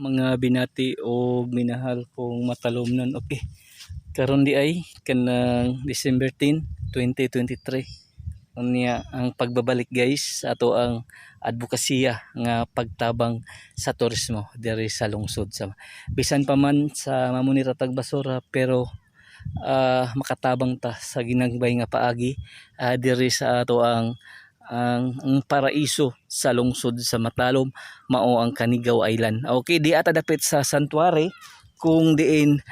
mga binati o minahal kong matalomnon okay. Karon di ay kanang December 10 2023 unya ang pagbabalik guys ato ang advokasya nga pagtabang sa turismo diri sa lungsod. Sa bisan pa man sa mamuniratag basura pero ah, makatabang ta sa ginagbay nga paagi ah, diri sa ato ang ang, ang paraiso sa lungsod sa Matalom mao ang Kanigaw Island. Okay, di ata dapit sa santuary kung diin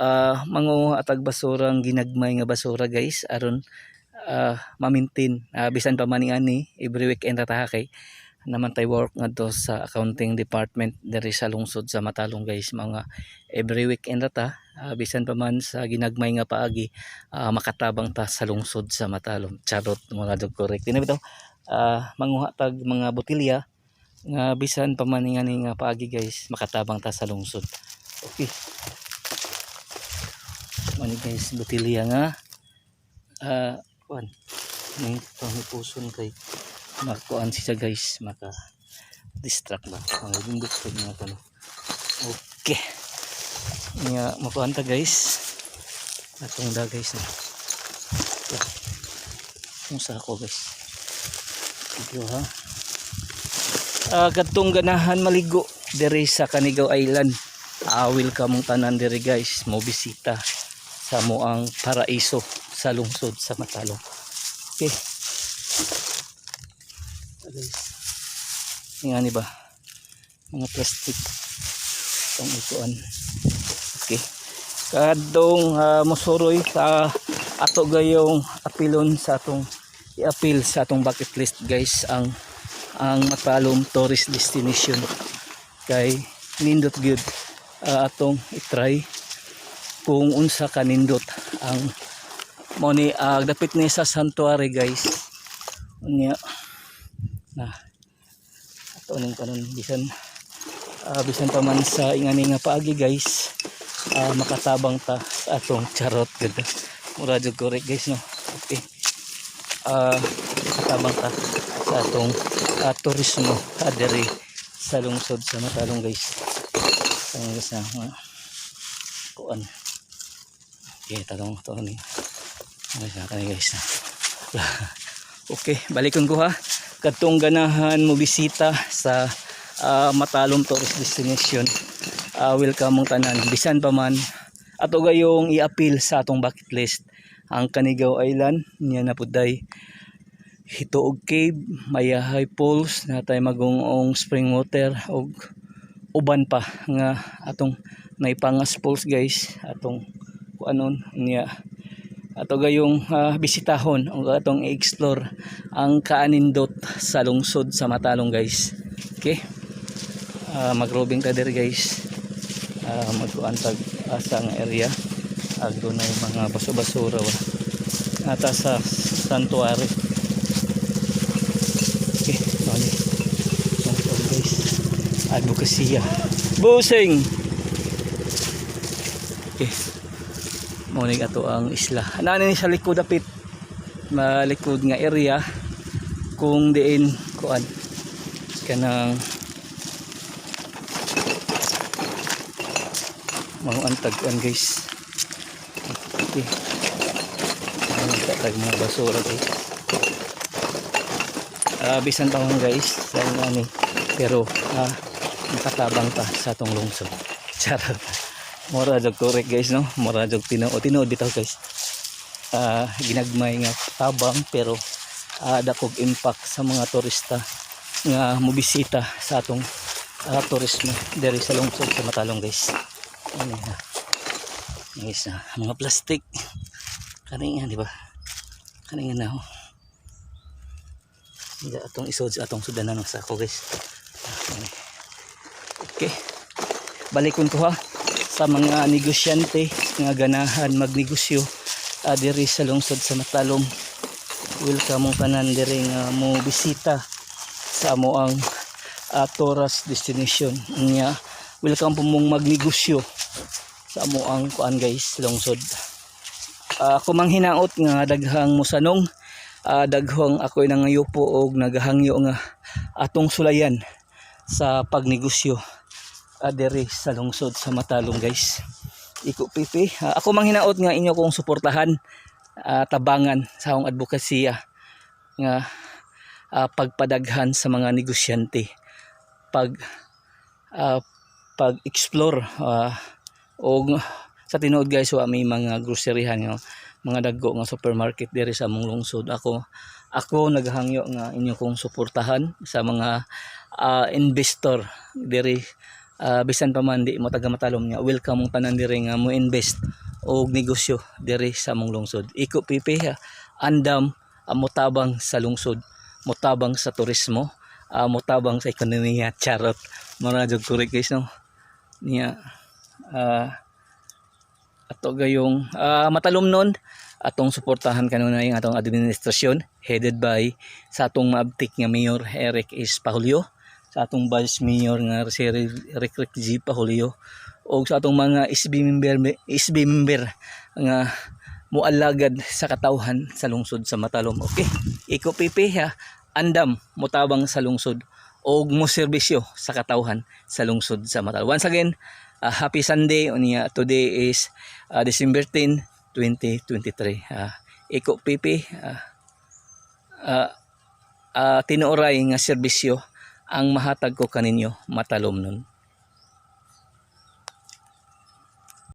uh, mango atag basurang ginagmay nga basura guys. Aron uh, mamintin. Uh, bisan pa man ni ani every weekend ta kay naman tay work ngadto sa accounting department diri sa lungsod sa Matalom guys. Mga every weekend ta uh, bisan pa man sa ginagmay nga paagi uh, makatabang ta sa lungsod sa Matalom. Charot mga dog correct. Dinhi bitaw uh, manguha tag mga botilya nga bisan pa man nga nga paagi guys makatabang ta sa lungsod. Okay. Mani guys botilya nga? Ah kuan may pangipuson kay makuan siya guys maka distract ba? Ang bindot ko nga kano okay. Nga makuan ta guys. Atong da guys na. Kung sa ako guys ito ha. Uh, katong ganahan maligo diri sa Kanigaw Island. Uh, welcome mong tanan diri guys. Mo bisita sa mo ang paraiso sa lungsod sa Matalong okay. Guys nga ni ba? Mga plastic. Itong ituan okay. Kadong uh, mosuroy sa ato gayong apilon sa atong i-appeal sa atong bucket list guys ang ang Matalom tourist destination. Kay nindot gyud uh, atong i-try kung unsa kanindot ang mo ni uh, dapit ni sa sanctuary guys. Unya na ato ning kanon bisan uh, bisan pa man sa ingani nga paagi guys uh, makatabang ta sa atong charot gud mura jud correct guys no? Okay uh, makatabang ta sa atong uh, turismo. Uh, diri sa lungsod sa Matalong guys. Ang na uh, kuan. Okay talong to ni. Guys na kani guys okay balikon ko ha. Katong ganahan mo bisita sa uh, Matalom Tourist Destination uh, welcome mong tanan. Bisan pa man ato gayong i-appeal sa atong bucket list ang Kanigaw Island niya na puday Hituog Cave, Mayahay Falls, natay magungong spring water og uban pa nga atong naipangas falls guys. Atong kuanon niya ato gayong uh, bisitahon o atong i-explore ang kaanindot sa lungsod sa Matalong guys. Okay? Uh, magrobing ta diri guys. Uh, magkuantag asa nga area ag dunay mga baso-basura wa ata sa santuary. Okay bali. Ito, guys. Advokasya busing! Okay. Mo ni ato ang isla. Ana ni sa likod dapit malikod nga area. Kung diin kuan. Kanang mga antag-an guys okay ano tatag mga basura guys uh, bisan pa man guys sa ani pero uh, makatabang ta sa atong lungsod. Charot. Mura jog correct guys no? Mura jog tinuod. Tinuod bitaw guys. Uh, ginagmay nga tabang pero uh, dakog impact sa mga turista nga mobisita sa atong uh, turismo diri sa lungsod sa Matalong guys. Ano na guys na mga plastic. Kaninga di ba? Kaninga na oh. Hindi atong isod sa atong sudanan sa ako guys. Okay. Balikon ko ha sa mga negosyante nga ganahan magnegosyo uh, diri sa lungsod sa Matalom welcome mong tanan diri nga mo bisita sa amo ang uh, tourist destination. Nya welcome po mong magnegosyo sa amo ang kuan guys lungsod uh, ako mang hinaot nga daghang musanong uh, daghang ako nangayupo og naghangyo nga atong sulayan sa pagnegosyo uh, diri sa lungsod sa Matalom guys. Iko pipi. Ah, ako mang hinaot nga inyo kong suportahan ah, tabangan sa akong advokasya nga ah, pagpadaghan sa mga negosyante pag ah, pag-explore ah, og sa tinuod guys wa may mga groceryhan nga mga daggo nga supermarket diri sa among lungsod. Ako ako naghangyo nga inyo kong suportahan sa mga ah, investor diri. Ah, bisan pa man di mo taga matalom niya welcome mong tanan diri nga mo invest og negosyo diri sa among lungsod. Iko pipi ha andam ah, motabang sa lungsod motabang sa turismo ah, motabang sa ekonomiya. Charot. Mara jud correct guys no? Niya ah, ato gayong ah, matalom nun atong suportahan kanuna yung atong administrasyon headed by sa atong maabtik nga mayor Eric S. Pahulio sa atong vice mayor nga si Rick Rick G. Pahulio o sa atong mga SB member SB member nga mualagad sa katawhan sa lungsod sa Matalom okay iko pipi ha andam mutabang sa lungsod o mo serbisyo sa katawhan sa lungsod sa Matalom once again uh, happy Sunday. Unya today is uh, December 10 2023 uh, iko pipi uh, uh, uh, tinuoray nga serbisyo ang mahatag ko kaninyo matalom nun